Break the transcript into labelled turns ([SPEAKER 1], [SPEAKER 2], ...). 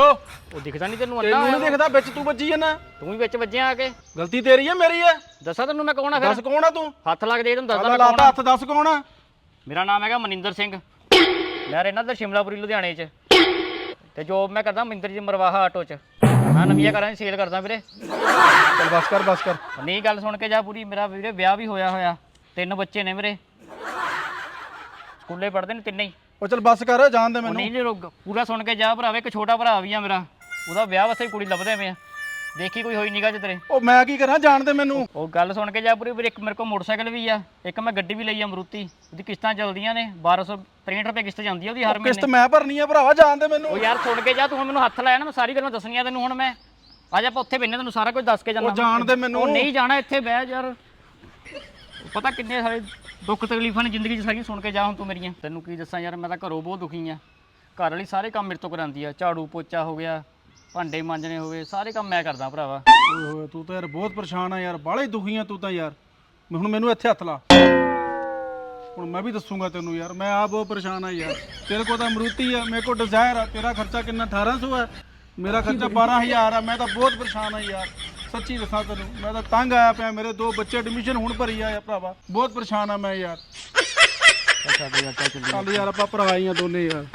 [SPEAKER 1] ਦੱਸੋ
[SPEAKER 2] ਉਹ ਦਿਖਦਾ ਨਹੀਂ ਤੈਨੂੰ ਅੰਨਾ।
[SPEAKER 1] ਤੈਨੂੰ ਨਹੀਂ ਦਿਖਦਾ ਵਿੱਚ ਤੂੰ ਵੱਜੀ ਜਾਂਦਾ
[SPEAKER 2] ਤੂੰ ਵੀ ਵਿੱਚ ਵੱਜਿਆ ਆ ਕੇ।
[SPEAKER 1] ਗਲਤੀ ਤੇਰੀ ਹੈ ਮੇਰੀ ਹੈ
[SPEAKER 2] ਦੱਸਾਂ ਤੈਨੂੰ ਮੈਂ ਕੌਣ ਆ
[SPEAKER 1] ਦੱਸ
[SPEAKER 2] ਫਿਰ
[SPEAKER 1] ਕੌਣ ਆ ਤੂੰ?
[SPEAKER 2] ਹੱਥ ਲੱਗ ਦੇ ਤੈਨੂੰ ਦੱਸਦਾ
[SPEAKER 1] ਅੱਲਾ
[SPEAKER 2] ਮੈਂ ਕੌਣ
[SPEAKER 1] ਲਾਤਾ
[SPEAKER 2] ਆ।
[SPEAKER 1] ਹੱਥ ਦੱਸ ਕੌਣ ਆ?
[SPEAKER 2] ਮੇਰਾ ਨਾਮ ਹੈਗਾ ਮਨਿੰਦਰ ਸਿੰਘ। ਮੈਂ ਰਹਿਣਾ ਤੇ ਸ਼ਿਮਲਾਪੁਰੀ ਲੁਧਿਆਣੇ 'ਚ। ਤੇ ਜੋਬ ਮੈਂ ਕਰਦਾ ਮਨਿੰਦਰ ਜੀ ਮਰਵਾਹਾ ਆਟੋ 'ਚ। ਮੈਂ ਨਵੀਆਂ ਕਰਾਂ ਸੇਲ ਕਰਦਾ ਵੀਰੇ।
[SPEAKER 1] ਚੱਲ ਬਸ ਕਰ ਬਸ ਕਰ।
[SPEAKER 2] ਨਹੀਂ ਗੱਲ ਸੁਣ ਕੇ ਜਾ ਪੂਰੀ। ਮੇਰਾ ਵੀਰੇ ਵਿਆਹ ਵੀ ਹੋਇਆ ਹੋਇਆ। ਤਿੰਨ ਬੱਚੇ ਨੇ ਮੇਰੇ ਸਕੂਲੇ ਪੜ੍ਹਦੇ ਨੇ ਤਿੰਨੇ ਹੀ।
[SPEAKER 1] ਉਹ ਚੱਲ ਬਸ ਕਰ ਜਾਣ ਦੇ
[SPEAKER 2] ਉਹ
[SPEAKER 1] ਮੈਨੂੰ।
[SPEAKER 2] ਨਹੀਂ ਨਹੀਂ ਰੁਕ ਪੂਰਾ ਸੁਣ ਕੇ ਜਾ ਭਰਾਵੇ ਇੱਕ ਛੋਟਾ ਭਰਾ ਵੀ ਆ ਮੇਰਾ। ਉਹਦਾ ਵਿਆਹ ਵਾਸਤੇ ਕੁੜੀ ਲੱਭਦੇ ਪਏ ਆ। ਦੇਖੀ ਕੋਈ ਹੋਈ ਨਿਗਾਹ ਚ ਤੇਰੇ।
[SPEAKER 1] ਉਹ ਮੈਂ ਕੀ ਕਰਾਂ ਜਾਣ ਦੇ ਮੈਨੂੰ।
[SPEAKER 2] ਉਹ ਗੱਲ ਸੁਣ ਕੇ ਜਾ ਪੂਰੀ ਵੀਰੇ ਇੱਕ ਮੇਰੇ ਕੋਲ ਮੋਟਰਸਾਈਕਲ ਵੀ ਆ। ਇੱਕ ਮੈਂ ਗੱਡੀ ਵੀ ਲਈ ਆ ਮਰੂਤੀ ਉਹਦੀ ਕਿਸ਼ਤਾਂ ਚੱਲਦੀਆਂ ਨੇ 1263 ਰੁਪਏ ਕਿਸ਼ਤ ਜਾਂਦੀ ਆ ਉਹਦੀ ਹਰ
[SPEAKER 1] ਕਿਸ਼ਤ
[SPEAKER 2] ਮਹੀਨੇ।
[SPEAKER 1] ਮੈਂ ਭਰਨੀ ਆ ਭਰਾਵਾ ਜਾਣ ਦੇ ਮੈਨੂੰ।
[SPEAKER 2] ਉਹ ਯਾਰ ਸੁਣ ਕੇ ਜਾ ਤੂੰ ਹੁਣ ਮੈਨੂੰ ਹੱਥ ਲਾਇਆ ਨਾ ਮੈਂ ਸਾਰੀ ਗੱਲਾਂ ਦੱਸਣੀਆਂ ਤੈਨੂੰ ਹੁਣ ਮੈਂ। ਅੱਜ ਆਪਾਂ ਉੱਥੇ ਬੈਠੇ ਤੈਨੂੰ ਸਾਰਾ ਕੁਝ ਦੱਸ ਕੇ ਜਾਣਾ
[SPEAKER 1] ਉਹ ਜਾਣ ਦੇ ਮੈਨੂੰ।
[SPEAKER 2] ਉਹ ਨਹੀਂ ਜਾਣਾ ਇੱਥੇ ਬਹਿ ਯਾਰ। ਪਤਾ ਕਿੰਨੇ ਸਾਰੇ ਦੁੱਖ ਤਕਲੀਫਾਂ ਨੇ ਜ਼ਿੰਦਗੀ 'ਚ ਸਾਰੀਆਂ ਸੁਣ ਕੇ ਜਾ ਹੁਣ ਤੂੰ ਮੇਰੀਆਂ। ਤੈਨੂੰ ਕੀ ਦੱਸਾਂ ਯਾਰ, ਮੈਂ ਤਾਂ ਘਰੋਂ ਬਹੁਤ ਦੁਖੀ ਆ। ਘਰ ਵਾਲੀ ਸਾਰੇ ਕੰਮ ਮੇਰੇ ਤੋਂ ਕਰਾਉਂਦੀ ਆ। ਝਾੜੂ ਪੋਚਾ ਹੋ ਗਿਆ, ਭਾਂਡੇ ਮਾਂਜਣੇ ਹੋ ਗਏ, ਸਾਰੇ ਕੰਮ ਮੈਂ ਕਰਦਾ ਭਰਾਵਾ।
[SPEAKER 1] ਓਏ ਹੋਏ, ਤੂੰ ਤਾਂ ਯਾਰ ਬਹੁਤ ਪਰੇਸ਼ਾਨ ਆ ਯਾਰ, ਬਾਹਲੇ ਦੁਖੀ ਆ ਤੂੰ ਤਾਂ ਯਾਰ। ਹੁਣ ਮੈਨੂੰ ਇੱਥੇ ਹੱਥ ਲਾ। ਹੁਣ ਮੈਂ ਵੀ ਦੱਸੂਗਾ ਤੈਨੂੰ ਯਾਰ, ਮੈਂ ਆ ਬਹੁਤ ਪਰੇਸ਼ਾਨ ਆ ਯਾਰ। ਤੇਰੇ ਕੋਲ ਤਾਂ ਅਮਰੂਤੀ ਆ, ਮੇਰੇ ਕੋਲ ਡਿਜ਼ਾਇਰ ਆ, ਤੇਰਾ ਖਰਚਾ ਕਿੰਨਾ 1800 ਆ। ਮੇਰਾ ਖਰਚਾ 12000 ਆ, ਮੈਂ ਤਾਂ ਬਹੁਤ ਪਰੇਸ਼ਾਨ ਆ ਯਾਰ। ਸੱਚੀ ਦੱਸਾਂ ਤੈਨੂੰ ਮੈਂ ਤਾਂ ਤੰਗ ਆਇਆ ਪਿਆ ਮੇਰੇ ਦੋ ਬੱਚੇ ਐਡਮਿਸ਼ਨ ਹੁਣ ਭਰੀ ਆ ਯਾਰ ਭਰਾਵਾ। ਬਹੁਤ ਪਰੇਸ਼ਾਨ ਆ ਮੈਂ ਯਾਰ। ਚੱਲ ਯਾਰ ਆਪਾਂ ਭਰਾ ਹੀ ਆ ਦੋਨੇ ਯਾਰ।